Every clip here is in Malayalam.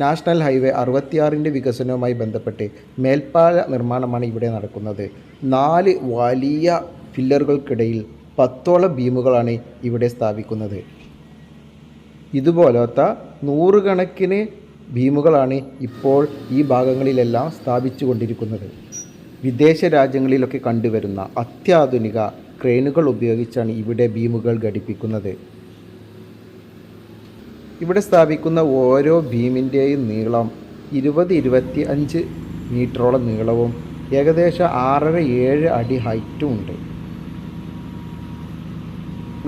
നാഷണൽ ഹൈവേ അറുപത്തിയാറിന്റെ വികസനവുമായി ബന്ധപ്പെട്ട് മേൽപ്പാല നിർമ്മാണമാണ് ഇവിടെ നടക്കുന്നത്. നാല് വലിയ ഫില്ലറുകൾക്കിടയിൽ പത്തോളം ബീമുകളാണ് ഇവിടെ സ്ഥാപിക്കുന്നത്. ഇതുപോലത്തെ നൂറുകണക്കിന് ഭീമുകളാണ് ഇപ്പോൾ ഈ ഭാഗങ്ങളിലെല്ലാം സ്ഥാപിച്ചു കൊണ്ടിരിക്കുന്നത് വിദേശ രാജ്യങ്ങളിലൊക്കെ കണ്ടുവരുന്ന അത്യാധുനിക ക്രെയിനുകൾ ഉപയോഗിച്ചാണ് ഇവിടെ ഭീമുകൾ ഘടിപ്പിക്കുന്നത്. ഇവിടെ സ്ഥാപിക്കുന്ന ഓരോ ഭീമിന്റെയും നീളം ഇരുപത് ഇരുപത്തി അഞ്ച് മീറ്ററോളം നീളവും ഏകദേശം ആറര ഏഴ് അടി ഹൈറ്റും ഉണ്ട്.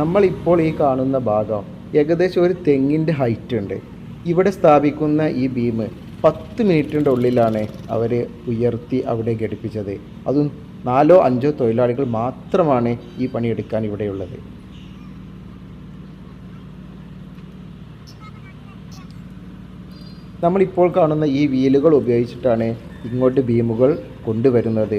നമ്മളിപ്പോൾ ഈ കാണുന്ന ഭാഗം ഏകദേശം ഒരു തെങ്ങിന്റെ ഹൈറ്റ് ഉണ്ട്. ഇവിടെ സ്ഥാപിക്കുന്ന ഈ ബീം പത്ത് മിനിറ്റിന്റെ ഉള്ളിലാണ് അവർ ഉയർത്തി അവിടെ ഘടിപ്പിച്ചത്. അതും നാലോ അഞ്ചോ തൊഴിലാളികൾ മാത്രമാണ് ഈ പണിയെടുക്കാൻ ഇവിടെയുള്ളത്. നമ്മളിപ്പോൾ കാണുന്ന ഈ വീലുകൾ ഉപയോഗിച്ചിട്ടാണ് ഇങ്ങോട്ട് ബീമുകൾ കൊണ്ടുവരുന്നത്.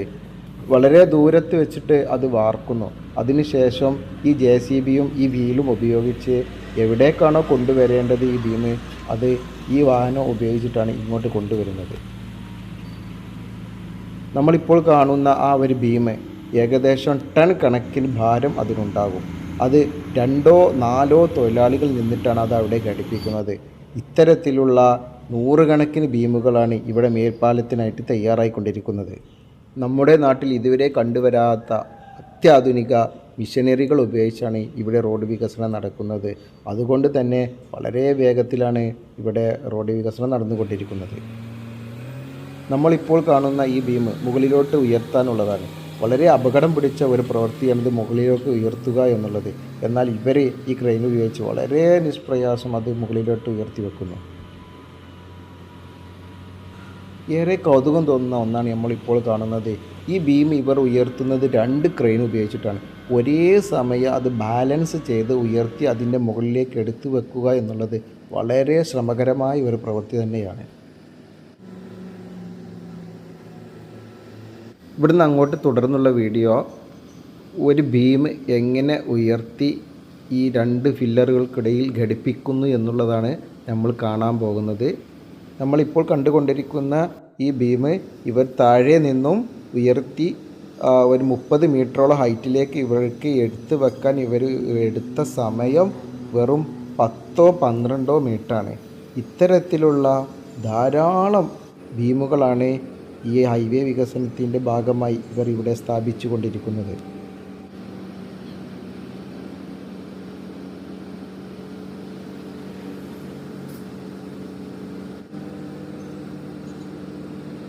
വളരെ ദൂരത്ത് വെച്ചിട്ട് അത് വാർക്കുന്നു. അതിനുശേഷം ഈ ജെ സി ബിയും ഈ വീലും ഉപയോഗിച്ച് എവിടേക്കാണോ കൊണ്ടുവരേണ്ടത് ഈ ബീം അത് ഈ വാഹനം ഉപയോഗിച്ചിട്ടാണ് ഇങ്ങോട്ട് കൊണ്ടുവരുന്നത്. നമ്മളിപ്പോൾ കാണുന്ന ആ ഒരു ബീം ഏകദേശം ടൺ കണക്കിന് ഭാരം അതിനുണ്ടാകും. അത് രണ്ടോ നാലോ തൊഴിലാളികൾ നിന്നിട്ടാണ് അത് അവിടെ ഘടിപ്പിക്കുന്നത്. ഇത്തരത്തിലുള്ള നൂറുകണക്കിന് ബീമുകളാണ് ഇവിടെ മേൽപ്പാലത്തിനായിട്ട് തയ്യാറായിക്കൊണ്ടിരിക്കുന്നത്. നമ്മുടെ നാട്ടിൽ ഇതുവരെ കണ്ടുവരാത്ത അത്യാധുനിക മിഷനറികൾ ഉപയോഗിച്ചാണ് ഇവിടെ റോഡ് വികസനം നടക്കുന്നത്. അതുകൊണ്ട് തന്നെ വളരെ വേഗത്തിലാണ് ഇവിടെ റോഡ് വികസനം നടന്നുകൊണ്ടിരിക്കുന്നത്. നമ്മളിപ്പോൾ കാണുന്ന ഈ ബീം മുകളിലോട്ട് ഉയർത്താനുള്ളതാണ്. വളരെ അപകടം പിടിച്ച ഒരു പ്രവൃത്തിയാണ് ഇത് മുകളിലോട്ട് ഉയർത്തുക എന്നുള്ളത്. എന്നാൽ ഇവർ ഈ ക്രെയിൻ ഉപയോഗിച്ച് വളരെ നിഷ്പ്രയാസം അത് മുകളിലോട്ട് ഉയർത്തി വെക്കുന്നു. ഏറെ കൗതുകം തോന്നുന്ന ഒന്നാണ് നമ്മളിപ്പോൾ കാണുന്നത്. ഈ ബീം ഇവർ ഉയർത്തുന്നത് രണ്ട് ക്രെയിൻ ഉപയോഗിച്ചിട്ടാണ്. ഒരേ സമയം അത് ബാലൻസ് ചെയ്ത് ഉയർത്തി അതിന്റെ മുകളിലേക്ക് എടുത്തു വെക്കുക എന്നുള്ളത് വളരെ ശ്രമകരമായ ഒരു പ്രവൃത്തി തന്നെയാണ്. ഇവിടുന്ന് അങ്ങോട്ട് തുടർന്നുള്ള വീഡിയോ ഒരു ബീം എങ്ങനെ ഉയർത്തി ഈ രണ്ട് ഫില്ലറുകൾക്കിടയിൽ ഘടിപ്പിക്കുന്നു എന്നുള്ളതാണ് നമ്മൾ കാണാൻ പോകുന്നത്. നമ്മളിപ്പോൾ കണ്ടുകൊണ്ടിരിക്കുന്ന ഈ ബീം ഇവർ താഴെ നിന്നും ഉയർത്തി ഒരു മുപ്പത് മീറ്ററോളം ഹൈറ്റിലേക്ക് ഇവർക്ക് എടുത്ത് വെക്കാൻ ഇവർ എടുത്ത സമയം വെറും പത്തോ പന്ത്രണ്ടോ മീറ്ററാണ്. ഇത്തരത്തിലുള്ള ധാരാളം ഭീമുകളാണ് ഈ ഹൈവേ വികസനത്തിന്റെ ഭാഗമായി ഇവർ ഇവിടെ സ്ഥാപിച്ചു കൊണ്ടിരിക്കുന്നത്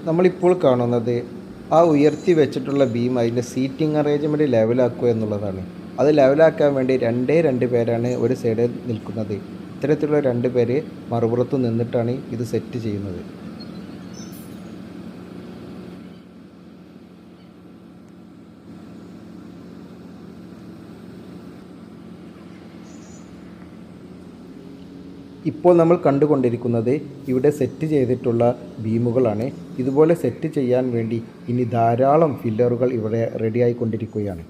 നമ്മളിപ്പോൾ കാണുന്നത് ആ ഉയർത്തി വെച്ചിട്ടുള്ള ബീം അതിന്റെ സീറ്റിംഗ് അറേഞ്ച്മെന്റ് ലെവലാക്കുക എന്നുള്ളതാണ്. അത് ലെവലാക്കാൻ വേണ്ടി രണ്ടേ രണ്ട് പേരാണ് ഒരു സൈഡിൽ നിൽക്കുന്നത്. ഇത്തരത്തിലുള്ള രണ്ട് പേര് മറുപുറത്ത് നിന്നിട്ടാണ് ഇത് സെറ്റ് ചെയ്യുന്നത്. ഇപ്പോൾ നമ്മൾ കണ്ടുകൊണ്ടിരിക്കുന്നത് ഇവിടെ സെറ്റ് ചെയ്തിട്ടുള്ള ബീമുകളാണ്. ഇതുപോലെ സെറ്റ് ചെയ്യാൻ വേണ്ടി ഇനി ധാരാളം ഫില്ലറുകൾ ഇവിടെ റെഡിയായിക്കൊണ്ടിരിക്കുകയാണ്